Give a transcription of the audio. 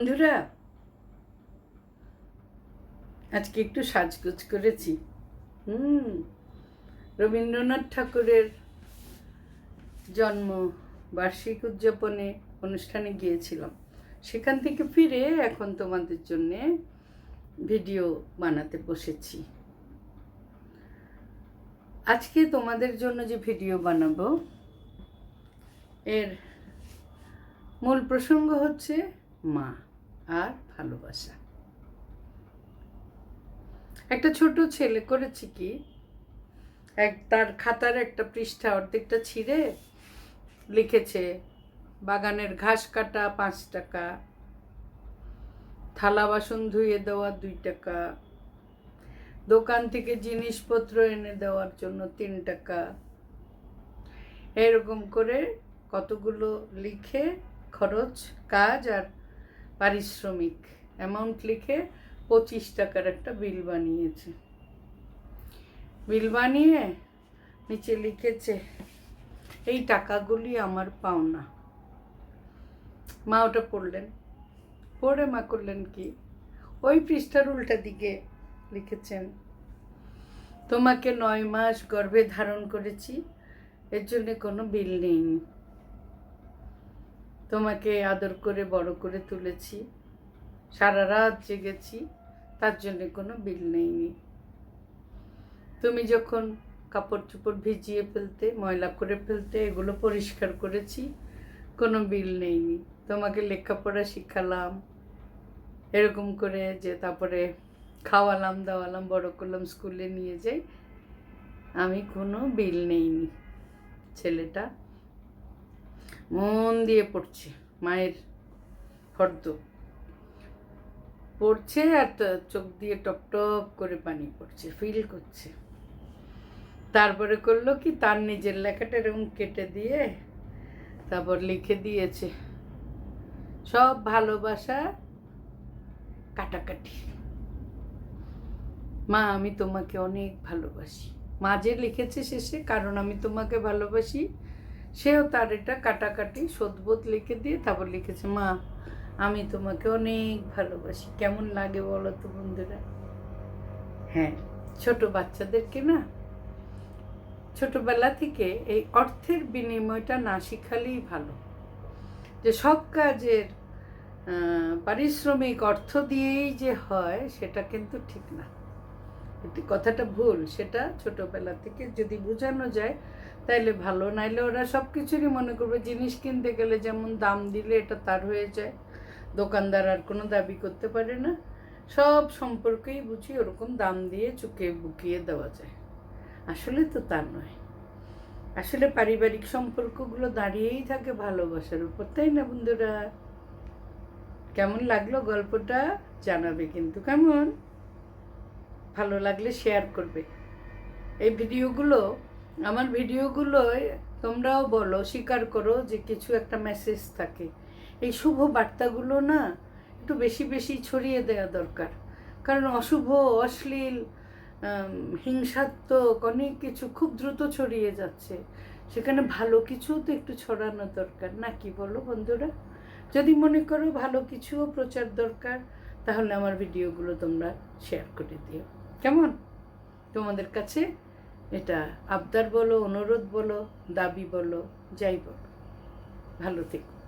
বন্ধুরা, আজকে একটু সাজগোজ করেছি। হুম, রবীন্দ্রনাথ ঠাকুরের জন্ম বার্ষিক উদযাপনে অনুষ্ঠানে গিয়েছিলাম। সেখান থেকে ফিরে এখন তোমাদের জন্যে ভিডিও বানাতে বসেছি। আজকে তোমাদের জন্য যে ভিডিও বানাবো, এর মূল প্রসঙ্গ হচ্ছে মা। আর ভালোবাসা। একটা ছোট ছেলে করেছে কি, এক তার খাতার একটা পৃষ্ঠা অর্ধেকটা ছিঁড়ে লিখেছে, বাগানের ঘাস কাটা পাঁচ টাকা, থালা বাসন ধুয়ে দেওয়া দুই টাকা, দোকান থেকে জিনিসপত্র এনে দেওয়ার জন্য তিন টাকা। এরকম করে কতগুলো লিখে খরচ, কাজ আর পারিশ্রমিক অ্যামাউন্ট লিখে পঁচিশ টাকার একটা বিল বানিয়েছে। বিল বানিয়ে নিচে লিখেছে, এই টাকাগুলি আমার পাওনা মা ওটা পড়লেন। পড়ে মা করলেন কি? ওই পৃষ্ঠার উল্টা দিকে লিখেছেন, তোমাকে নয় মাস গর্ভে ধারণ করেছি, এর জন্য কোনো বিল নেইনি। তোমাকে আদর করে, বড় করে তুলেছি। সারা রাত জেগেছি, তার জন্য কোনো বিল নেইনি। তুমি যখন কাপড় চোপড় ভিজিয়ে ফেলতে, ময়লা করে ফেলতে এগুলো পরিষ্কার করেছি, কোনো বিল নেইনি। তোমাকে লেখাপড়া শিখালাম, এরকম করে যে তারপরে খাওয়ালাম, দাওয়ালাম, বড় করলাম, স্কুলে নিয়ে যাই, আমি কোনো বিল নেইনি। ছেলেটা মন দিয়ে পড়ছে, মায়ের ফর্দ পড়ছে আর চোখ দিয়ে টপ টপ করে পানি পড়ছে ফিল করছে। তারপরে করল কি, তার নিজের লেখাটা এরকম কেটে দিয়ে তারপর লিখে দিয়েছে। সব ভালোবাসা কাটাকাটি। মা, আমি তোমাকে অনেক ভালোবাসি। মা যে লিখেছে শেষে, কারণ আমি তোমাকে ভালোবাসি সেও তার এটা কাটাকাটি শোধবোধ লিখে দিয়ে তারপর লিখেছে, মা, আমি তোমাকে অনেক ভালোবাসি। কেমন লাগে বলো তো বন্ধুরা? হ্যাঁ ছোট বাচ্চাদেরকে না, ছোটবেলা থেকে এই অর্থের বিনিময়টা না শিখালেই ভালো। যে সব কাজের পারিশ্রমিক অর্থ দিয়েই যে হয়, সেটা কিন্তু ঠিক না। এটি কথাটা ভুল, সেটা ছোটবেলা থেকে যদি বোঝানো যায়, তাইলে ভালো। নাইলে ওরা সব কিছুরই মনে করবে, জিনিস কিনতে গেলে যেমন দাম দিলে এটা তার হয়ে যায়। দোকানদার আর কোনো দাবি করতে পারে না। সব সম্পর্কেই বুঝি ওরকম দাম দিয়ে চুকে বুকিয়ে দেওয়া যায়। আসলে তো তা নয়। আসলে পারিবারিক সম্পর্কগুলো দাঁড়িয়েই থাকে ভালোবাসার উপর, তাই না বন্ধুরা? কেমন লাগল গল্পটা? জানাবে কিন্তু কেমন? ভালো লাগলে শেয়ার করবে। এই ভিডিওগুলো, আমার ভিডিওগুলোয় তোমরাও বলো, স্বীকার করো যে কিছু একটা মেসেজ থাকে। এই শুভ বার্তাগুলো না, একটু বেশি বেশি ছড়িয়ে দেওয়া দরকার। কারণ অশুভ, অশ্লীল হিংসাত্মক অনেক কিছু খুব দ্রুত ছড়িয়ে যাচ্ছে। সেখানে ভালো কিছু তো একটু ছড়ানো দরকার। না কি বলো বন্ধুরা? যদি মনে করো ভালো কিছুও প্রচার দরকার, তাহলে আমার ভিডিওগুলো তোমরা শেয়ার করে দিও। কেমন? তোমাদের কাছে এটা আবদার বলো অনুরোধ বলো দাবি বলো যাই বলো। ভালো থেকো।